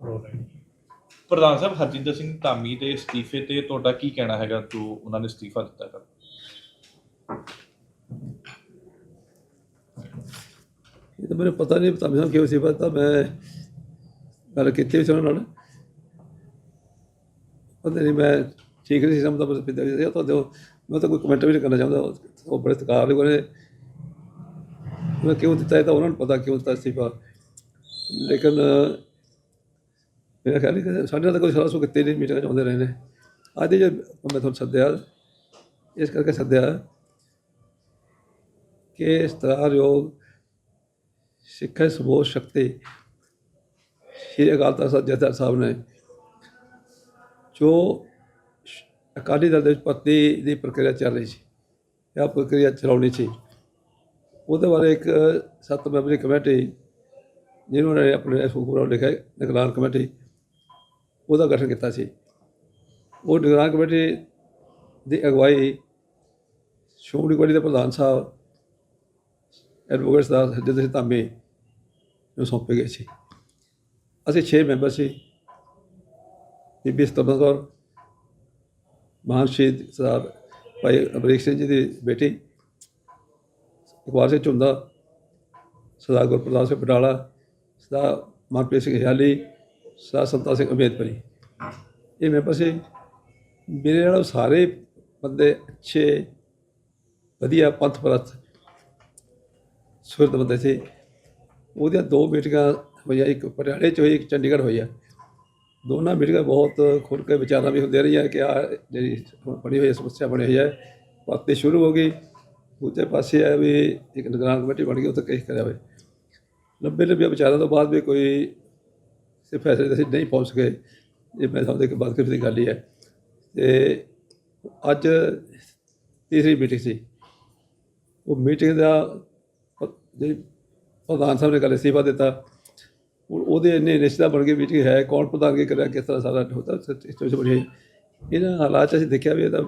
ਪ੍ਰਧਾਨ ਸਾਹਿਬ, ਹਰਜਿੰਦਰ ਸਿੰਘ ਧਾਮੀ ਦੇ ਅਸਤੀਫੇ ਤੇ ਤੁਹਾਡਾ ਕੀ ਕਹਿਣਾ ਹੈਗਾ? ਤੂੰ ਉਹਨਾਂ ਨੇ ਅਸਤੀਫਾ ਦਿੱਤਾ ਹੈਗਾ। ਇਹ ਤਾਂ ਮੈਨੂੰ ਪਤਾ ਨਹੀਂ ਪਤਾ ਮੈਨੂੰ ਕਿਉਂ ਸੀ ਪਤਾ ਮੈਂ ਗੱਲ ਕੀਤੀ ਸੀ ਉਹਨਾਂ ਨਾਲ। ਪਤਾ ਨਹੀਂ, ਮੈਂ ਠੀਕ ਨਹੀਂ ਸੀ ਸਮਝਦਾ ਬਸ ਪਿੱਛੇ ਇਹ ਤਾਂ ਦਿਓ ਮੈਂ ਤਾਂ ਕੋਈ ਕਮੈਂਟ ਵੀ ਨਹੀਂ ਕਰਨਾ ਚਾਹੁੰਦਾ। ਉਹ ਬੜੇ ਸਤਿਕਾਰ ਵਾਲੇ ਮੈਂ ਕਿਉਂ ਦਿੱਤਾ ਇਹ ਤਾਂ ਉਹਨਾਂ ਨੂੰ ਪਤਾ ਕਿਉਂ ਦਿੱਤਾ ਅਸਤੀਫਾ। ਲੇਕਿਨ ਮੇਰਾ ਖਿਆਲ ਹੈ ਸਾਡੇ ਨਾਲ ਤਾਂ ਕੋਈ ਸਲਾਹ ਸੋ ਕਿਤੇ ਨਹੀਂ, ਮੀਟਿੰਗ ਚਾਹੁੰਦੇ ਰਹੇ ਨੇ। ਅੱਜ ਜੇ ਮੈਂ ਤੁਹਾਨੂੰ ਸੱਦਿਆ, ਇਸ ਕਰਕੇ ਸੱਦਿਆ ਕਿ ਇਸ ਤਰ੍ਹਾਂ ਯੋਗ ਸਿੱਖਿਆ ਸਮੂਹ ਸ਼ਕਤੀ। ਸ਼੍ਰੀ ਅਕਾਲ ਤਖਤ ਸਾਹਿਬ ਜਥੇਦਾਰ ਸਾਹਿਬ ਨੇ ਜੋ ਅਕਾਲੀ ਦਲ ਦੇ ਵਿੱਚ ਭਰਤੀ ਦੀ ਪ੍ਰਕਿਰਿਆ ਚੱਲ ਰਹੀ ਸੀ ਇਹ ਪ੍ਰਕਿਰਿਆ ਚਲਾਉਣੀ ਸੀ, ਉਹਦੇ ਬਾਰੇ ਇੱਕ ਸੱਤ ਮੈਂਬਰੀ ਕਮੇਟੀ, ਜਿਹਨੂੰ ਨੇ ਆਪਣੇ ਸੁਖਪੁਰਾ ਲਿਖਿਆ, ਨਿਗਰਾਨ ਕਮੇਟੀ ਉਹਦਾ ਗਠਨ ਕੀਤਾ ਸੀ। ਉਹ ਨਿਗਰਾਨ ਕਮੇਟੀ ਦੀ ਅਗਵਾਈ ਸ਼੍ਰੋਮਣੀ ਕਮੇਟੀ ਦੇ ਪ੍ਰਧਾਨ ਸਾਹਿਬ ਐਡਵੋਕੇਟ ਸਰਦਾਰ ਹਰਜਿੰਦਰ ਸਿੰਘ ਧਾਮੀ ਨੂੰ ਸੌਂਪੇ ਗਏ ਸੀ। ਅਸੀਂ 6 ਮੈਂਬਰ ਸੀ। ਬੀਬੀ ਸਤਵੰਤ ਕੌਰ, ਮਹਾਨ ਸ਼ਹੀਦ ਸਰਦਾਰ ਭਾਈ ਅਮਰੀਕ ਸਿੰਘ ਜੀ ਦੀ ਬੇਟੀ ਇਕਬਾਲ ਸਿੰਘ ਝੁੰਦਾ, ਸਰਦਾਰ ਗੁਰਪ੍ਰਤਾਪ ਸਿੰਘ ਬਟਾਲਾ ਸਰਦਾਰ ਮਨਪ੍ਰੀਤ ਸਿੰਘ ਹਿਆਲੀ ਸਰਦਾਰ ਸੰਤਾ ਸਿੰਘ ਅਮੇਦਪੁਰੀ ਇਹ ਮੈਂਬਰ ਸੀ ਮੇਰੇ ਨਾਲ ਸਾਰੇ ਬੰਦੇ ਅੱਛੇ, ਵਧੀਆ ਪੰਥ ਪ੍ਰਸਤ ਸੁਰਤ ਬੰਦੇ ਸੀ। ਉਹਦੀਆਂ ਦੋ ਮੀਟਿੰਗਾਂ ਹੋਈਆਂ, ਇੱਕ ਪਟਿਆਲੇ ਚ ਹੋਈ, ਇੱਕ ਚੰਡੀਗੜ੍ਹ ਹੋਈ ਆ। ਦੋਨਾਂ ਮੀਟਿੰਗਾਂ ਬਹੁਤ ਖੁੱਲ ਕੇ ਵਿਚਾਰਾਂ ਵੀ ਹੁੰਦੀਆਂ ਰਹੀਆਂ ਕਿ ਆ ਜਿਹੜੀ ਹੁਣ ਬਣੀ ਹੋਈ ਸਮੱਸਿਆ ਬਣੀ ਹੋਈ ਹੈ ਪਾਤੇ ਸ਼ੁਰੂ ਹੋ ਗਈ। ਦੂਜੇ ਪਾਸੇ ਆ ਵੀ ਇੱਕ ਨਿਗਰਾਨ ਕਮੇਟੀ ਬਣ ਗਈ, ਉੱਥੇ ਕੇਸ ਕਰਿਆ ਹੋਵੇ ਲੰਬੇ ਲੰਬੇ ਵਿਚਾਰਾਂ ਤੋਂ ਬਾਅਦ ਵੀ ਕੋਈ ਸੇ ਫੈਸਲੇ ਤੇ ਅਸੀਂ ਨਹੀਂ ਪਹੁੰਚ ਸਕੇ। ਇਹ ਮੈਂ ਸਮਝਦਾ ਕਿ ਬਦਕਿਸਮਤੀ ਦੀ ਗੱਲ ਹੀ ਹੈ। ਤੇ ਅੱਜ ਤੀਸਰੀ ਮੀਟਿੰਗ ਸੀ। ਉਹ ਮੀਟਿੰਗ ਦਾ ਜਿਹੜੀ ਪ੍ਰਧਾਨ ਸਾਹਿਬ ਨੇ ਗੱਲ ਅਸਤੀਫਾ ਦਿੱਤਾ। ਹੁਣ ਉਹਦੇ ਇੰਨੇ ਰਿਸ਼ਤਾ ਬਣ ਗਈ ਮੀਟਿੰਗ ਹੈ। ਕੌਣ ਪ੍ਰਧਾਨਗੀ ਕਰਿਆ, ਕਿਸ ਤਰ੍ਹਾਂ ਸਾਰਾ ਹੁੰਦਾ ਸਿਚੁਏਸ਼ਨ ਬਣੀ। ਇਹਨਾਂ ਹਾਲਾਤ 'ਚ ਅਸੀਂ ਦੇਖਿਆ ਵੀ ਇਹਦਾ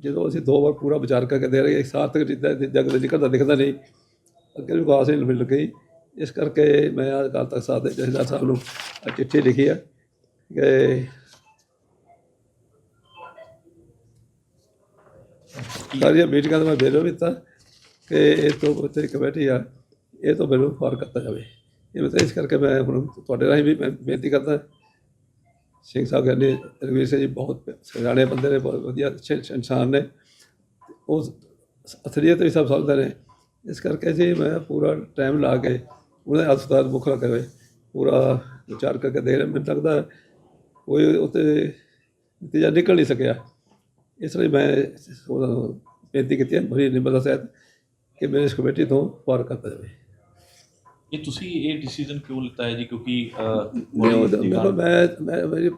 ਜਦੋਂ ਅਸੀਂ ਦੋ ਵਾਰ ਪੂਰਾ ਵਿਚਾਰ ਕਰਕੇ ਦੇ ਰਹੇ ਇੱਕ ਸਾਰਥਕ ਜਿੱਦਾਂ ਜਗ ਦੇ ਨਿਕਲਦਾ ਦਿਖਦਾ ਨਹੀਂ। ਅੱਗੇ ਵਿਕਾਸ ਨਹੀਂ ਮਿਲ ਗਈ। ਇਸ ਕਰਕੇ ਮੈਂ ਅੱਜ ਕੱਲ੍ਹ ਤੱਕ ਸਾਹਿਬ ਦੇ ਜਥੇਦਾਰ ਸਾਹਿਬ ਨੂੰ ਚਿੱਠੀ ਲਿਖੀ ਹੈ ਕਿ ਸਾਰੀਆਂ ਮੀਟਿੰਗਾਂ ਦਾ ਮੈਂ ਬੇਰੋ ਦਿੱਤਾ ਕਿ ਇਹ ਤੋਂ ਉੱਤੇ ਕਮੇਟੀ ਆ, ਇਹ ਤੋਂ ਮੈਨੂੰ ਫਾਰ ਕਰਤਾ ਜਾਵੇ। ਇਹ ਮੈਂ ਤਾਂ ਇਸ ਕਰਕੇ ਮੈਂ ਹੁਣ ਤੁਹਾਡੇ ਰਾਹੀਂ ਵੀ ਮੈਂ ਬੇਨਤੀ ਕਰਦਾ, ਸਿੰਘ ਸਾਹਿਬ ਕਹਿੰਦੇ ਰਵੀਰ ਸਿੰਘ ਜੀ ਬਹੁਤ ਸਿਆਣੇ ਬੰਦੇ ਨੇ, ਬਹੁਤ ਵਧੀਆ ਅੱਛੇ ਇਨਸਾਨ ਨੇ, ਉਹ ਅਸਲੀਅਤ ਵੀ ਸਭ ਸਮਝਦੇ ਨੇ। ਇਸ ਕਰਕੇ ਜੀ ਮੈਂ ਪੂਰਾ ਟਾਈਮ ਲਾ ਕੇ ਉਹਦੇ ਹਸਪਤਾਲ ਮੁੱਖ ਰੱਖੇ ਹੋਏ ਪੂਰਾ ਵਿਚਾਰ ਕਰਕੇ ਦੇ ਰਿਹਾ। ਮੈਨੂੰ ਲੱਗਦਾ ਕੋਈ ਉੱਤੇ ਨਤੀਜਾ ਨਿਕਲ ਨਹੀਂ ਸਕਿਆ। ਇਸ ਲਈ ਮੈਂ ਉਹਦਾ ਬੇਨਤੀ ਕੀਤੀ ਹੈ ਬੜੀ ਨਿਮਰਤਾ ਸਹਿਤ ਕਿ ਮੈਨੂੰ ਇਸ ਕਮੇਟੀ ਤੋਂ ਪਾਰ ਕਰਤਾ ਜਾਵੇ। ਇਹ ਤੁਸੀਂ ਇਹ ਡਿਸੀਜਨ ਕਿਉਂ ਲਿੱਤਾ ਹੈ ਜੀ? ਕਿਉਂਕਿ ਮੈਂ ਮੈਂ ਮੇਰੀ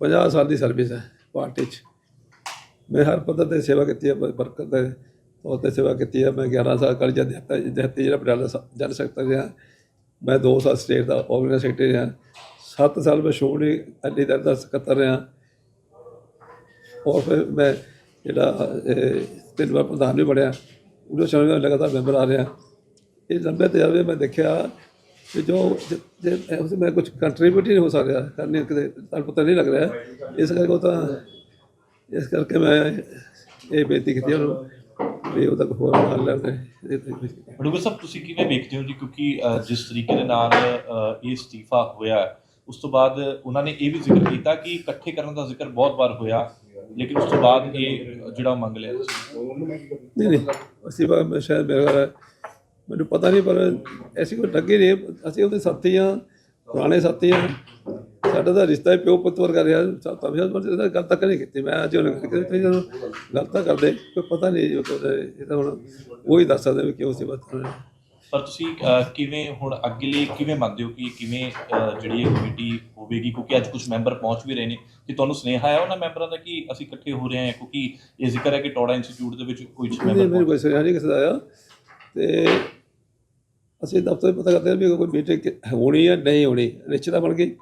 50 ਸਾਲ ਦੀ ਸਰਵਿਸ ਹੈ ਪਾਰਟੀ 'ਚ। ਮੈਂ ਹਰ ਪੱਧਰ ਤੇ ਸੇਵਾ ਕੀਤੀ ਹੈ ਬਰਕਤ ਦੇ ਤੌਰ ਤੇ ਸੇਵਾ ਕੀਤੀ ਹੈ। ਮੈਂ 11 ਸਾਲ ਕਾਲਜ ਅਧਿਆਪਕ ਜਿਹੜਾ ਪਟਿਆਲਾ ਜਨ ਸਕੱਤਰ ਰਿਹਾ। ਮੈਂ 2 ਸਾਲ ਸਟੇਟ ਦਾ ਆਰਗੇਨਾਈਜ਼ ਸੈਕਟਰੀ ਰਿਹਾ। 7 ਸਾਲ ਮੈਂ ਸ਼੍ਰੋਮਣੀ ਅਕਾਲੀ ਦਰ ਦਾ ਸਕੱਤਰ ਰਿਹਾ। ਔਰ ਫਿਰ ਮੈਂ ਜਿਹੜਾ ਤਿੰਨ ਵਾਰ ਪ੍ਰਧਾਨ ਵੀ ਬਣਿਆ। ਉਹਦੇ ਸਮੇਂ ਮੈਂ ਲਗਾਤਾਰ ਮੈਂਬਰ ਆ ਰਿਹਾ। ਇਹ ਲੰਬੇ ਤਜਰਬੇ ਮੈਂ ਦੇਖਿਆ ਕਿ ਜੋ ਉਸ ਮੈਂ ਕੁਝ ਕੰਟਰੀਬਿਊਟ ਹੀ ਨਹੀਂ ਹੋ ਸਕਿਆ, ਕਰਨੇ ਕਿਤੇ ਤੁਹਾਨੂੰ ਪਤਾ ਨਹੀਂ ਲੱਗ ਰਿਹਾ। ਇਸ ਕਰਕੇ ਉਹ ਤਾਂ, ਇਸ ਕਰਕੇ ਮੈਂ ਇਹ ਬੇਨਤੀ ਕੀਤੀ ਉਹਨੂੰ। ਵੀ ਉਹਦਾ ਕੋਈ ਹੋਰ ਨਾਲ ਲੈਣੇ ਬੜੂਗਾ ਸਾਹਿਬ ਤੁਸੀਂ ਕਿਵੇਂ ਵੇਖਦੇ ਹੋ ਜੀ? ਕਿਉਂਕਿ ਅਹ, ਜਿਸ ਤਰੀਕੇ ਦੇ ਨਾਲ ਅਹ, ਇਹ ਅਸਤੀਫਾ ਹੋਇਆ ਉਸ ਤੋਂ ਬਾਅਦ ਉਹਨਾਂ ਨੇ ਇਹ ਵੀ ਜ਼ਿਕਰ ਕੀਤਾ ਕਿ ਇਕੱਠੇ ਕਰਨ ਦਾ ਜ਼ਿਕਰ ਬਹੁਤ ਵਾਰ ਹੋਇਆ ਲੇਕਿਨ ਉਸ ਤੋਂ ਬਾਅਦ ਇਹ ਜਿਹੜਾ ਮੰਗ ਲਿਆ। ਨਹੀਂ ਨਹੀਂ ਅਸੀਂ ਬਾ ਸ਼ਾਇਦ ਮੇਰਾ ਮੈਨੂੰ ਪਤਾ ਨਹੀਂ ਪਰ ਐਸੀ ਕੋਈ ਲੱਗੀ ਨਹੀਂ ਅਸੀਂ ਉਹਦੇ ਸਾਥੀ ਹਾਂ ਪੁਰਾਣੇ ਸਾਥੀ ਹਾਂ। ਸਾਡਾ ਤਾਂ ਰਿਸ਼ਤਾ ਹੀ ਪਿਓ ਪੁੱਤ ਵਰਗਾ ਰਿਹਾ ਤਾਂ ਵੀ ਪਰ ਗੱਲ ਤੱਕ ਨਹੀਂ ਕੀਤੀ ਮੈਂ ਅੱਜ ਉਹਨੇ ਕਿਤੇ ਜਦੋਂ ਗੱਲ ਤਾਂ ਕਰਦੇ ਕੋਈ ਪਤਾ ਨਹੀਂ ਜੀ ਉਹ ਤਾਂ ਇਹ ਤਾਂ ਹੁਣ ਉਹ ਹੀ ਦੱਸ ਸਕਦੇ ਵੀ ਕਿਉਂ ਸੀ ਬਸ ਪਰ ਤੁਸੀਂ ਕਿਵੇਂ ਹੁਣ ਅੱਗੇ ਲਈ ਕਿਵੇਂ ਮੰਨਦੇ ਹੋ ਕਿ ਕਿਵੇਂ ਜਿਹੜੀ ਇਹ ਕਮੇਟੀ ਹੋਵੇਗੀ ਕਿਉਂਕਿ ਅੱਜ ਕੁਝ ਮੈਂਬਰ ਪਹੁੰਚ ਵੀ ਰਹੇ ਨੇ ਕਿ ਤੁਹਾਨੂੰ ਸੁਨੇਹਾ ਆਇਆ ਉਹਨਾਂ ਮੈਂਬਰਾਂ ਦਾ ਕਿ ਅਸੀਂ ਇਕੱਠੇ ਹੋ ਰਹੇ ਹਾਂ ਕਿਉਂਕਿ ਇਹ ਜ਼ਿਕਰ ਹੈ ਕਿ ਟੋੜਾ ਇੰਸਟੀਚਿਊਟ ਦੇ ਵਿੱਚ ਨਹੀਂ ਮੈਂਬਰ ਮੈਨੂੰ ਕੋਈ ਸੁਣਿਆ ਨਹੀਂ ਕਿਸੇ ਦਾ ਆਇਆ। ਤੇ ਅਸੀਂ ਦਫ਼ਤਰ ਪਤਾ ਕਰਦੇ ਹਾਂ ਵੀ ਕੋਈ ਮੀਟਿੰਗ ਹੋਣੀ ਹੈ ਨਹੀਂ ਹੋਣੀ ਰਿਸ਼ਤਾ ਬਣ ਗਈ।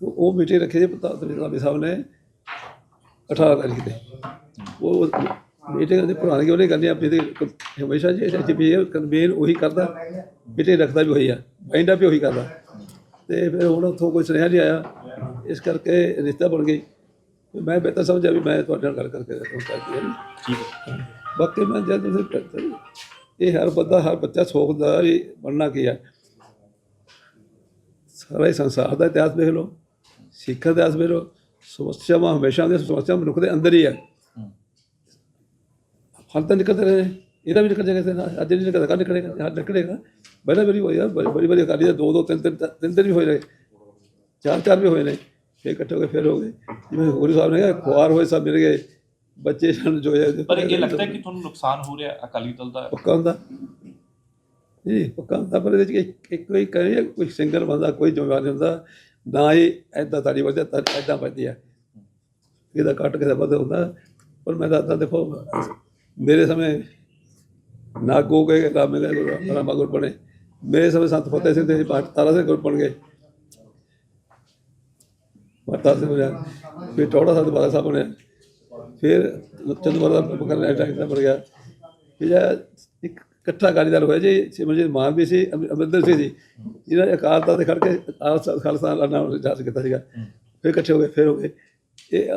ਉਹ ਮੀਟਿੰਗ ਰੱਖੀ ਜੀ ਪ੍ਰਤਾਪ ਸਿੰਘ ਸਾਹਿਬ ਨੇ 18 ਤਾਰੀਖ ਤੇ। ਉਹ ਮੀਟਿੰਗ ਦੇ ਪੁਰਾਣੀ ਉਹਨੇ ਕਰਨੀ ਆਪਣੀ ਤੇ ਹਮੇਸ਼ਾ ਜੀ ਐਸਐਚਪੀ ਕਨਵੀਨ ਉਹੀ ਕਰਦਾ ਮੀਟਿੰਗ ਰੱਖਦਾ ਵੀ ਉਹੀ ਆ ਬਾਈਂਡਾ ਵੀ ਉਹੀ ਕਰਦਾ। ਤੇ ਫਿਰ ਹੁਣ ਉੱਥੋਂ ਕੋਈ ਸੁਨੇਹਾ ਨਹੀਂ ਆਇਆ ਇਸ ਕਰਕੇ ਰਿਸ਼ਤਾ ਬਣ ਗਈ। ਮੈਂ ਬਿਹਤਰ ਸਮਝਿਆ ਵੀ ਮੈਂ ਤੁਹਾਡੇ ਨਾਲ ਗੱਲ ਕਰਕੇ ਤੁਹਾਨੂੰ ਕਰਦੀ ਹਾਂ ਠੀਕ ਹੈ। ਬਾਕੀ ਮੈਂ ਜਦ ਤੁਸੀਂ ਕਰਦੇ ਇਹ ਹਰ ਬੰਦਾ ਹਰ ਬੱਚਾ ਸੋਚਦਾ ਵੀ ਬਣਨਾ ਕੀ ਹੈ ਸਾਰਾ ਹੀ ਸੰਸਾਰ ਦਾ ਇਤਿਹਾਸ ਦੇਖ ਲਓ। ਸਿੱਖ ਦਾ ਦੇਖ ਲਓ ਸਮੱਸਿਆਵਾਂ ਹਮੇਸ਼ਾ ਦੇ ਸਮੱਸਿਆ ਮਨੁੱਖ ਦੇ ਅੰਦਰ ਹੀ ਹੈ ਹੂੰ। ਹਲ ਤਾਂ ਨਿਕਲਦੇ ਰਹੇ। ਇਹਦਾ ਵੀ ਨਿਕਲ ਜਾਏਗਾ ਅੱਜ ਨਹੀਂ ਨਿਕਲਦਾ ਕੱਲ੍ਹ ਨਿਕਲੇਗਾ ਹਰ ਨਿਕਲੇਗਾ। ਪਹਿਲਾਂ ਵਾਰੀ ਹੋਇਆ ਬੜੀ ਬੜੀ ਬੜੀ ਅਕਾਲੀ ਦਾ ਦੋ ਦੋ ਤਿੰਨ ਤਿੰਨ ਤਿੰਨ ਦਿਨ ਵੀ ਹੋਏ ਨੇ। ਚਾਰ ਚਾਰ ਵੀ ਹੋਏ ਨੇ। ਫਿਰ ਇਕੱਠੇ ਹੋ ਗਏ ਫਿਰ ਹੋ ਗਏ। ਜਿਵੇਂ ਗੁਰੂ ਸਾਹਿਬ ਨੇ ਕਿਹਾ ਖੁਆਰ ਹੋਏ ਸਭ ਮਿਲ ਗਏ। ਬੱਚੇ ਸਨ ਜੋ ਹੈ ਪਰ ਇਹ ਲੱਗਦਾ ਕਿ ਤੁਹਾਨੂੰ ਨੁਕਸਾਨ ਹੋ ਰਿਹਾ ਅਕਾਲੀ ਦਲ ਦਾ? ਪੱਕਾ ਹੁੰਦਾ। ਜੀ ਪੱਕਾ ਹੁੰਦਾ ਪਰ ਇਹਦੇ ਚ ਇੱਕ- ਕੋਈ ਕਹੇ ਕੋਈ ਸਿੰਗਲ ਬੰਦਾ ਕੋਈ ਜ਼ਿੰਮੇਵਾਰ ਨਹੀਂ ਹੁੰਦਾ। ਨਾ ਹੀ ਐਦਾਂ ਤਾੜੀ ਵੱਜਦਾ ਤਾਂ ਐਦਾਂ ਵੱਜਦੀ ਹੈ ਇਹਦਾ ਕੱਟ ਕੇ ਦਾ ਵੱਧ ਹੁੰਦਾ, ਪਰ ਮੈਂ ਦੱਸਦਾ, ਦੇਖੋ, ਮੇਰੇ ਸਮੇਂ ਨਾਗੋ ਕੇ ਰਾਮੇ ਦੇ ਗੁਰੂ ਰਾਮਾ ਗੁਰ ਬਣੇ। ਮੇਰੇ ਸਮੇਂ ਸੰਤ ਫਤਿਹ ਸਿੰਘ ਦੇ ਬਾਟ ਤਾਰਾ ਸਿੰਘ ਗੁਰ ਬਣ ਗਏ। ਮਾਤਾ ਸਿੰਘ ਬਣਿਆ, ਫਿਰ ਟੋੜਾ ਸਾਹਿਬ ਬਾਬਾ ਸਾਹਿਬ ਬਣਿਆ। ਫਿਰ ਚੰਦੂਮਾਰ ਬਕਰ ਅਟੈਕ ਦਾ ਬਣ ਗਿਆ ਫਿਰ ਇੱਕ ਇਕੱਠਾ ਅਕਾਲੀ ਹੋਇਆ ਜੀ ਸਿਮਰਜੀਤ ਮਾਨ ਵੀ ਸੀ ਅਮ- ਅਮਰਿੰਦਰ ਸਿੰਘ ਜੀ। ਜਿਹਨਾਂ ਨੇ ਅਕਾਲ ਤਖਤ ਤੇ ਖੜ ਕੇ ਖਾਲਸਾ ਦਾ ਨਾਮ ਜਾਰੀ ਕੀਤਾ ਸੀਗਾ। ਫਿਰ ਇਕੱਠੇ ਹੋ ਗਏ ਫਿਰ ਹੋ ਗਏ। ਇਹ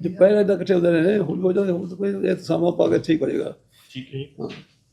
ਜੇ ਪਹਿਲਾਂ ਇਦਾਂ ਇਕੱਠੇ ਹੁੰਦੇ ਰਹੇ ਹੁਣ ਹੋ ਜਾਂਦੇ ਹੁਣ ਕੋਈ ਸਮਾਂ ਪਾ ਕੇ ਠੀਕ ਹੋ ਜਾਏਗਾ। ਠੀਕ ਹਾਂ।